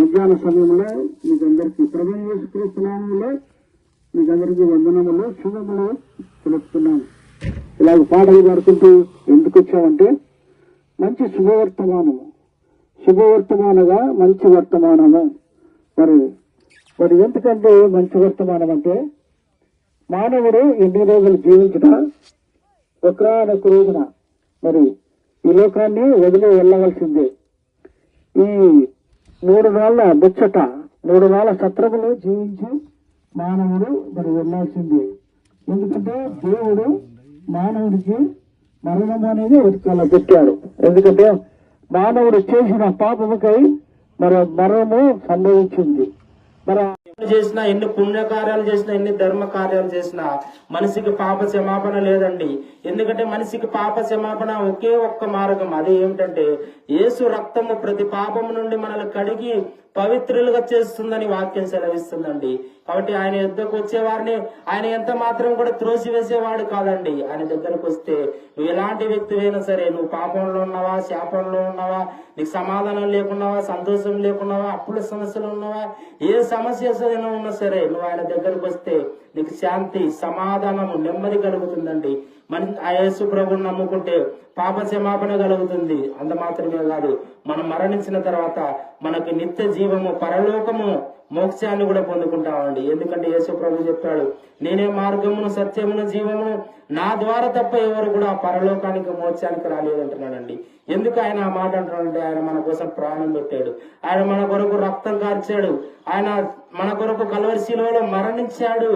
మధ్యాహ్న సమయంలో మీకందరికీ ప్రభు చేసుకృష్ణామంలో మీకందరికీ వందనములు శుభములు తెలుపుతున్నాను. ఇలాగ పాటలు పాడుకుంటూ ఎందుకు వచ్చామంటే మంచి శుభవర్తమానము. శుభవర్తమానగా మంచి వర్తమానము? మరి మరి ఎందుకంటే మంచి వర్తమానం అంటే మానవుడు ఎన్ని రోజులు జీవించినా ఒకనొక రోజున మరి ఈ లోకాన్ని వదిలి వెళ్ళవలసిందే. ఈ మూడు నాళ్ళ ముచ్చట మూడు నాళ్ళ సత్రములు జీవించి మానవుడు మరి వెళ్ళాల్సింది ఎందుకంటే దేవుడు మానవుడికి మరణం అనేది వెతుకాల పెట్టాడు. ఎందుకంటే మానవుడు చేసిన పాపముకై మరి మరణము సంభవించింది. మరి చేసినా ఎన్ని పుణ్యకార్యాలు చేసినా ఎన్ని ధర్మ కార్యాలు చేసినా మనిషికి పాప క్షమాపణ లేదండి. ఎందుకంటే మనిషికి పాప క్షమాపణ ఒకే ఒక్క మార్గం. అది ఏమిటంటే యేసు రక్తము ప్రతి పాపము నుండి మనల్ని కడిగి పవిత్రులుగా చేస్తుందని వాక్యం సెలవిస్తుందండి. కాబట్టి ఆయన యుద్ధకు వచ్చేవారిని ఆయన ఎంత మాత్రం కూడా త్రోసివేసేవాడు కాదండి. ఆయన దగ్గరకు వస్తే నువ్వు ఎలాంటి వ్యక్తివైనా సరే నువ్వు పాపంలో ఉన్నావా శాపంలో ఉన్నావా నీకు సమాధానం లేకున్నావా సంతోషం లేకున్నావా అప్పుల సమస్యలు ఉన్నావా ఏ సమస్య ఏదైనా ఉన్నా సరే నువ్వు ఆయన దగ్గరకు వస్తే నీకు శాంతి సమాధానము నెమ్మది కలుగుతుందండి. మన ఆ యేసు ప్రభుని నమ్ముకుంటే పాప క్షమాపణ కలుగుతుంది. అంత మాత్రమే కాదు మనం మరణించిన తర్వాత మనకి నిత్య జీవము పరలోకము మోక్షాన్ని కూడా పొందుకుంటామండి ఎందుకంటే యేసు ప్రభు చెప్పాడు నేనే మార్గమును సత్యమును జీవమును నా ద్వారా తప్ప ఎవరు కూడా పరలోకానికి మోక్షానికి రాలేదంటున్నాడండి ఎందుకు ఆయన ఆ మాట అంటున్నాడంటే ఆయన మన కోసం ప్రాణం పెట్టాడు. ఆయన మన కొరకు రక్తం కార్చాడు. ఆయన మన కొరకు కలవరి శిలువలో మరణించాడు.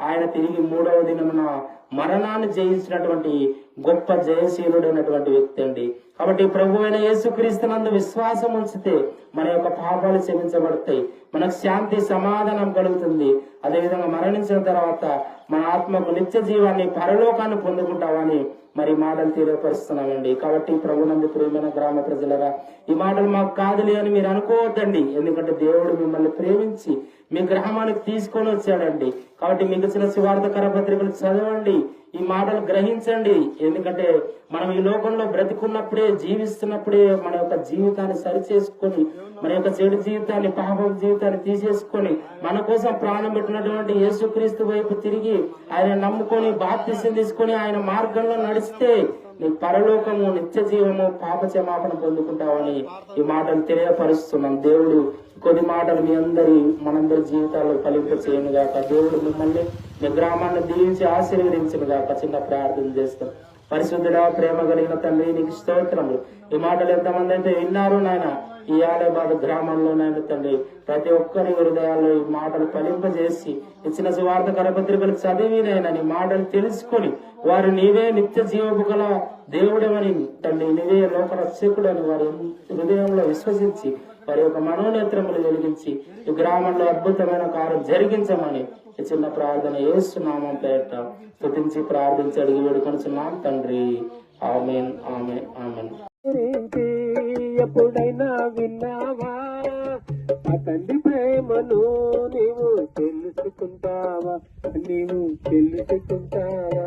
ఆయన తిరిగి మూడవ దినమున మరణాన్ని జయించినటువంటి గొప్ప జయశీలుడైనటువంటి వ్యక్తి అండి. కాబట్టి ప్రభు అయిన యేసుక్రీస్తునందు విశ్వాసం ఉంచితే మన యొక్క పాపాలు క్షమించబడతాయి. మనకు శాంతి సమాధానం కలుగుతుంది. అదేవిధంగా మరణించిన తర్వాత మన ఆత్మకు నిత్య జీవాన్ని పరలోకాన్ని పొందుకుంటామని మరి మాటలు తెలియపరుస్తున్నామండి. కాబట్టి ప్రభునందు ప్రేమైన గ్రామ ప్రజలరా ఈ మాటలు మాకు కాదులే అని మీరు అనుకోవద్దండి. ఎందుకంటే దేవుడు మిమ్మల్ని ప్రేమించి మీ గ్రహమానికి తీసుకొని వచ్చాడండి. కాబట్టి మిగిలిన ఇచ్చిన సువార్త కరపత్రికలు చదవండి. ఈ మాటలు గ్రహించండి. ఎందుకంటే మనం ఈ లోకంలో బ్రతికున్నప్పుడే జీవిస్తున్నప్పుడే మన యొక్క జీవితాన్ని సరి చేసుకొని మన యొక్క చెడు జీవితాన్ని పాప జీవితాన్ని తీసేసుకొని మన కోసం ప్రాణం పెట్టినటువంటి యేసుక్రీస్తు వైపు తిరిగి ఆయన నమ్ముకొని బాప్తిసం తీసుకొని ఆయన మార్గంలో నడిస్తే నీ పరలోకము నిత్య జీవము పాప క్షమాపణ పొందుకుంటావని ఈ మాటలు తెలియపరుస్తున్నాం. దేవుడు కొద్ది మాటలు మీ అందరి మనందరి జీవితాల్లో ఫలింప చేయను గాక దేవుడు మిమ్మల్ని మీ గ్రామాన్ని దీవించి ఆశీర్వదించను గాక చిన్న ప్రార్థన చేస్తాం. పరిశుద్ధుడా ప్రేమ కలిగిన తండ్రి నీకు స్తోత్రములు ఈ మాటలు ఎంతమంది అయితే విన్నారు నాయన. ఈ ఆలయబాద్ గ్రామంలో నాయన తండ్రి ప్రతి ఒక్కరి హృదయాల్లో ఈ మాటలు ఫలింపజేసి ఇచ్చిన సువార్త కరపత్రికలు చదివినైనా నీ మాటలు తెలుసుకొని వారు నీవే నిత్య జీవపు గల దేవుడమని తండ్రి నీవే లోక రక్షకుడని వారి హృదయంలో విశ్వసించి వారి యొక్క మనోనేత్రములు వెలిగించి ఈ గ్రామంలో అద్భుతమైన కార్యం జరిగించమని ఈ చిన్న ప్రార్థన ఏస్తున్నామం పేట స్థుతించి ప్రార్థించి అడిగి వేడుకొనిచున్నాం. తండ్రి ఆమెన్ ఆమె ఆమెన్. ఎప్పుడైనా విన్నావా? ఆ తండ్రి ప్రేమను నీవు తెలుసుకుంటావా? నీవు తెలుసుకుంటావా?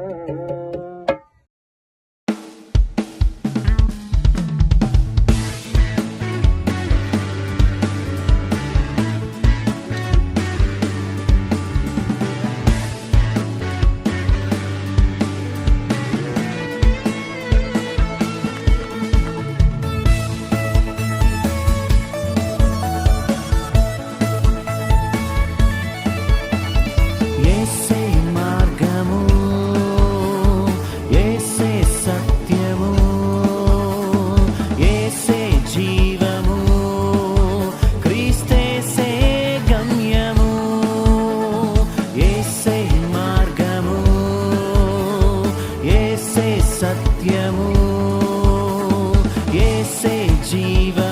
సత్యము. ఏసే జీవము